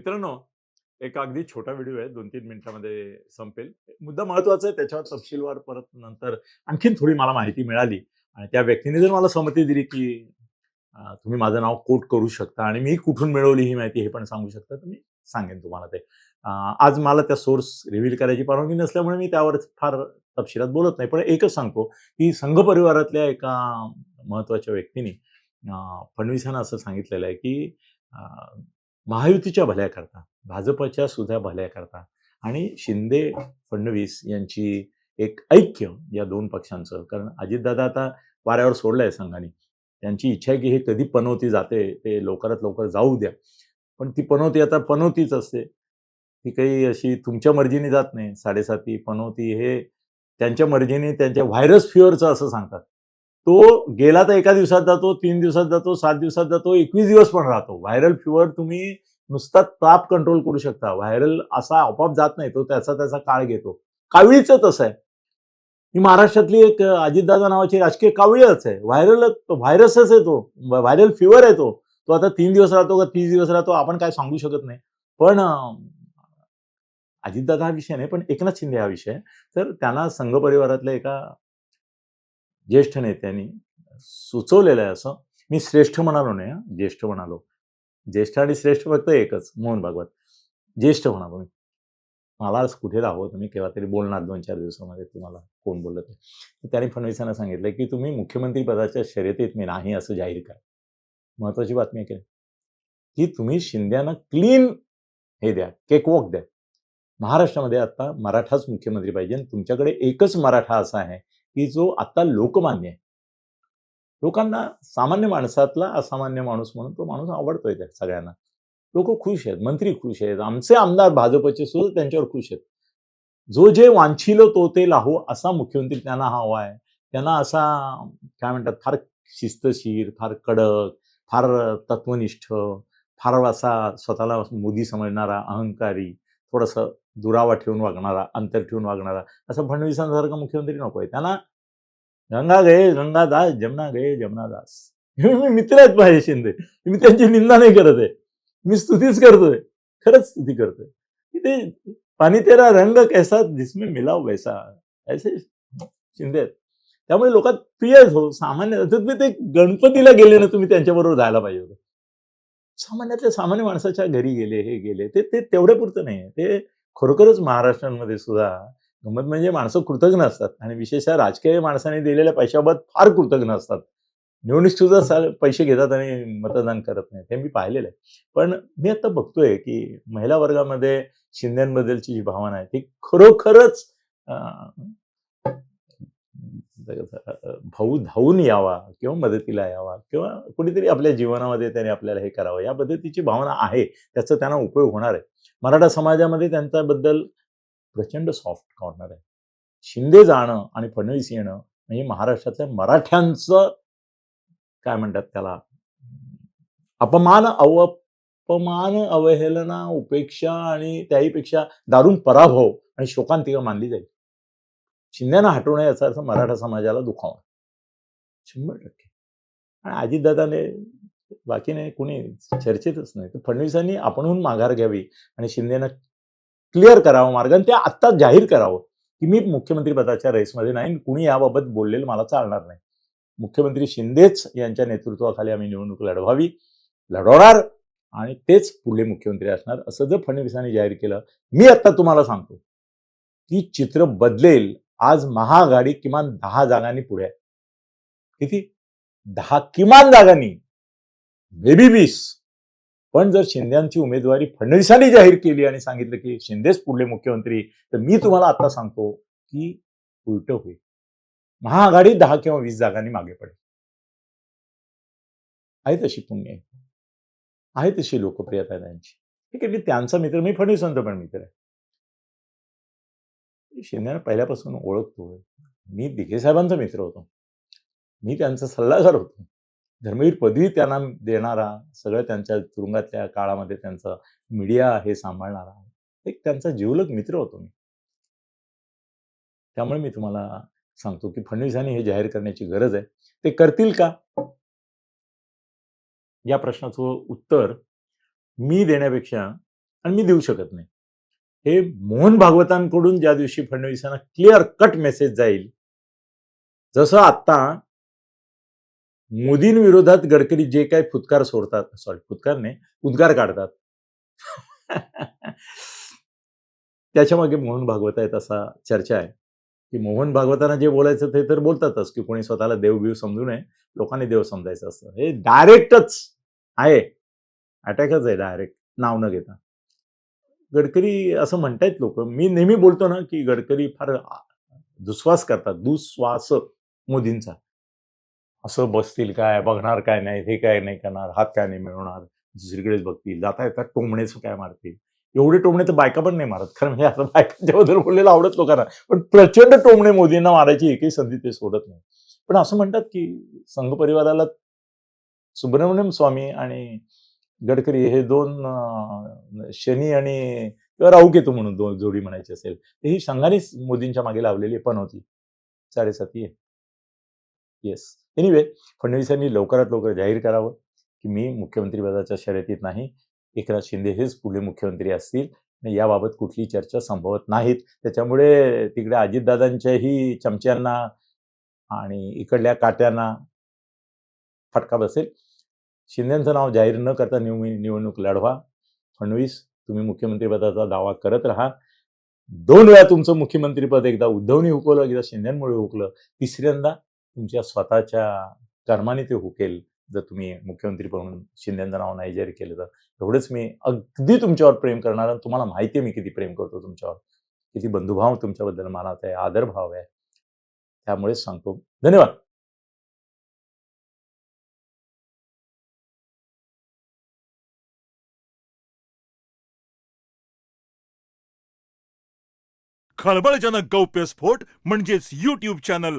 मित्रांनो, एक अगदी छोटा व्हिडिओ आहे. 2-3 मिनिटामध्ये संपेल. मुद्दा महत्त्वाचा आहे. त्याच्यावर तपशीलवार परत नंतर आणखीन थोडी मला माहिती मिळाली आणि त्या व्यक्तीने जर मला संमती दिली, की तुम्ही माझं नाव कोट करू शकता आणि मी कुठून मिळवली ही माहिती हे पण सांगू शकता, तर मी सांगेन तुम्हाला ते. आज मला त्या सोर्स रिव्हील करायची परवानगी नसल्यामुळे मी त्यावर फार तपशिलात बोलत नाही. पण एकच सांगतो, की संघ परिवारातल्या एका महत्त्वाच्या व्यक्तीने फडणवीसांना असं सांगितलेलं आहे, की महायुतीच्या भल्याकरता, भाजपच्या सुद्धा भल्याकरता आणि शिंदे, फडणवीस यांची एक ऐक्य या दोन पक्षांचं कारण अजितदादा आता वाऱ्यावर सोडलंय संघाने. त्यांची इच्छा आहे, की हे कधी पनौती जाते, ते लवकरात लवकर जाऊ द्या. पण ती पनौती आता पनौतीच असते. ती काही अशी तुमच्या मर्जीने जात नाही. 7.5 पनौती हे त्यांच्या मर्जीने त्यांच्या व्हायरस फ्युअरचं असं सांगतात. तो गेला तर एका दिवसात जातो, तीन दिवसात जातो, सात दिवसात जातो, 21 दिवस पण राहतो. व्हायरल फीवर तुम्ही नुसता ताप कंट्रोल करू शकता. व्हायरल असा आपोआप जात नाही. तो त्याचा त्याचा काळ घेतो. कावळीचं तसं आहे. ही महाराष्ट्रातली एक अजितदादा नावाची राजकीय कावळीच आहे. व्हायरल व्हायरसच आहे तो. व्हायरल फीवर आहे तो. तो आता तीन दिवस राहतो का तीस दिवस राहतो आपण काय सांगू शकत नाही. पण अजितदादा हा विषय नाही, पण एकनाथ शिंदे हा विषय तर त्यांना संघ परिवारातल्या एका ज्येष्ठ नेत्यांनी सुचवलेलं आहे असं. मी श्रेष्ठ म्हणालो नाही ज्येष्ठ म्हणालो. ज्येष्ठ आणि श्रेष्ठ फक्त एकच मोहन भागवत. ज्येष्ठ म्हणालो मी. मला कुठे राहावं तुम्ही केव्हा तरी बोलणार 2-4 दिवसामध्ये तुम्हाला कोण बोललं ते. तर त्याने फडणवीसांना सांगितलं, की तुम्ही मुख्यमंत्री पदाच्या शर्यतीत मी नाही असं जाहीर करा. महत्त्वाची बातमी केली की की तुम्ही शिंद्यांना क्लीन हे द्या, केकवॉक द्या. महाराष्ट्रामध्ये आता मराठाच मुख्यमंत्री पाहिजे आणि तुमच्याकडे एकच मराठा असा आहे, की जो आता लोकमान्य आहे. लोकांना सामान्य माणसातला असामान्य माणूस म्हणून तो माणूस आवडतोय त्या सगळ्यांना. लोक खुश आहेत, मंत्री खुश आहेत, आमचे आमदार भाजपचे सुद्धा त्यांच्यावर खुश आहेत. जो जे वांछिलो तो ते लाहो असा मुख्यमंत्री त्यांना हवा आहे. त्यांना असा काय म्हणतात फार शिस्तशीर, फार कडक, फार तत्वनिष्ठ, फार असा स्वतःला मोदी समजणारा, अहंकारी, थोडंसं दुरावा ठेवून वागणारा, अंतर ठेवून वागणारा असं फडणवीसांसारखा मुख्यमंत्री नको आहे त्यांना गंगा गये गंगादास, जमना गये जमनादास हे मी मित्र आहेत माझे शिंदे. मी त्यांची निंदा नाही करत आहे. मी स्तुतीच करतोय. खरंच स्तुती करतोय. की ते पानी तेरा रंग कैसा जिसमें मिलाव वैसा. ऐसे शिंदे आहेत. त्यामुळे लोकात प्रिय हो. सामान्य तुम्ही ते गणपतीला गेले ना तुम्ही त्यांच्याबरोबर जायला पाहिजे होतं. सामान्यातल्या सामान्य माणसाच्या घरी गेले, हे गेले. ते ते तेवढ्यापुरतं नाहीये. ते खरोखरच महाराष्ट्रामध्ये सुद्धा गंमत म्हणजे माणसं कृतज्ञ असतात आणि विशेषतः राजकीय माणसाने दिलेल्या पैशाबाबत फार कृतज्ञ असतात. निवडणूक सुद्धा पैसे घेतात आणि मतदान करत नाहीत. हे मी पाहिलेलं आहे. पण मी आता बघतोय, की महिला वर्गामध्ये शिंद्यांबद्दलची जी भावना आहे ती खरोखरच भाऊ धावून यावा किंवा मदतीला यावा किंवा कुणीतरी आपल्या जीवनामध्ये त्याने आपल्याला हे करावं या पद्धतीची भावना आहे. त्याचा त्यांना उपयोग होणार आहे. मराठा समाजामध्ये त्यांच्याबद्दल प्रचंड सॉफ्ट कॉर्नर आहे. शिंदे जाणं आणि फडणवीस येणं म्हणजे महाराष्ट्रातल्या मराठ्यांचं काय म्हणतात त्याला अपमान, अवपमान, अवहेलना, उपेक्षा आणि त्याहीपेक्षा दारुण पराभव आणि शोकांतिका मानली जाईल. शिंद्यांना हटवणं याचा अर्थ मराठा समाजाला दुखावणं. 100% आणि अजितदादाने बाकी नाही कुणी चर्चेतच नाही. तर फडणवीसांनी आपणहून माघार घ्यावी आणि शिंदेना क्लिअर करावं मार्ग आणि ते आत्ताच जाहीर करावं, की मी मुख्यमंत्री पदाच्या रेसमध्ये नाही. कुणी याबाबत बोललेलं मला चालणार नाही. मुख्यमंत्री शिंदेच यांच्या नेतृत्वाखाली आम्ही निवडणूक लढवावी, लढवणार आणि तेच पुढले मुख्यमंत्री असणार असं जर फडणवीसांनी जाहीर केलं, मी आत्ता तुम्हाला सांगतो, की चित्र बदलेल. आज महाआघाडी किमान दहा जागांनी पुढे आहे. किती? दहा किमान जागांनी. बेबी बीस पण जर शिंद्यांची उमेदवारी फडणवीसांनी जाहीर केली आणि सांगितलं, की शिंदेच पुढले मुख्यमंत्री तर मी तुम्हाला आता सांगतो, की उलटं होईल. महाआघाडी दहा किंवा वीस जागांनी मागे पडेल. आहे तशी पुण्य आहे. आहे तशी लोकप्रियता आहे त्यांची. ठीक आहे मी त्यांचा मित्र मी फडणवीसांचा पण मित्र आहे. शिंदेना पहिल्यापासून ओळखतो. मी दिघे साहेबांचा मित्र होतो. मी त्यांचा सल्लागार होतो. धर्मवीर पदवी त्यांना देणारा, सगळं त्यांच्या तुरुंगातल्या काळामध्ये त्यांचं मीडिया हे सांभाळणारा एक त्यांचा जिवलग मित्र होतो मी. त्यामुळे मी तुम्हाला सांगतो, की फडणवीसांनी हे जाहीर करण्याची गरज आहे. ते करतील का? या प्रश्नाचं उत्तर मी देण्यापेक्षा आणि मी देऊ शकत नाही हे मोहन भागवतांकडून ज्या दिवशी फडणवीसांना क्लिअर कट मेसेज जाईल जसं आता मोदींविरोधात गडकरी जे काही फुतकार सोडतात सॉरी फुतकार नाही उद्गार काढतात. त्याच्यामागे मोहन भागवत आहेत असा चर्चा आहे. की मोहन भागवतांना जे बोलायचं ते तर बोलतातच की कोणी स्वतःला देवबीव समजू नये लोकांनी देव समजायचं असतं. हे डायरेक्टच आहे. अटॅकच आहे डायरेक्ट नाव न घेता. गडकरी असं म्हणतायत लोक. मी नेहमी बोलतो ना की गडकरी फार दुस्वास करतात दुस्वास मोदींचा. असं बसतील काय बघणार काय नाही हे काय नाही करणार हात काय नाही मिळवणार दुसरीकडेच बघतील जाता येतात टोमणेच काय मारतील. एवढे टोमणे तर बायका पण नाही मारत खरं म्हणजे आता बायकांच्याबद्दल बोललेलं आवडत लोकांना पण प्रचंड टोमणे मोदींना मारायची एकही संधी ते सोडत नाही. पण असं म्हणतात की संघ परिवाराला सुब्रमण्यम स्वामी आणि गडकरी हे दोन शनी आणि किंवा राहुकेतू म्हणून दोन जोडी म्हणायची असेल तर ही संघानेच मोदींच्या मागे लावलेली पण होती. साडेसाती येस एनिवे फडणवीसांनी लवकरात लवकर जाहीर करावं की मी मुख्यमंत्री पदाच्या शर्यतीत नाही. एकनाथ शिंदे हेच पुढे मुख्यमंत्री असतील आणि याबाबत कुठली चर्चा संभवत नाहीत. त्याच्यामुळे तिकडे अजितदादांच्याही चमच्यांना आणि इकडल्या काट्यांना फटका बसेल. शिंदेचं नाव जाहीर न करता निव निवडणूक लढवा. फडणवीस तुम्ही मुख्यमंत्रीपदाचा दावा करत राहा. दोन वेळा तुमचं मुख्यमंत्रीपद एकदा उद्धवनी हुकवलं एकदा शिंद्यांमुळे हुकलं. तिसऱ्यांदा तुमच्या स्वतःच्या कर्माने ते हुकेल. जर तुम्ही मुख्यमंत्री म्हणून शिंदेचं नाव नाही जाहीर केलं तर. एवढंच मी अगदी तुमच्यावर प्रेम करणार आणि तुम्हाला माहिती आहे मी किती प्रेम करतो तुमच्यावर. किती बंधुभाव तुमच्याबद्दल मानत आहे आदरभाव आहे. त्यामुळेच सांगतो. धन्यवाद. खळबळजनक गौप्यस्फोट म्हणजेच युट्यूब चॅनल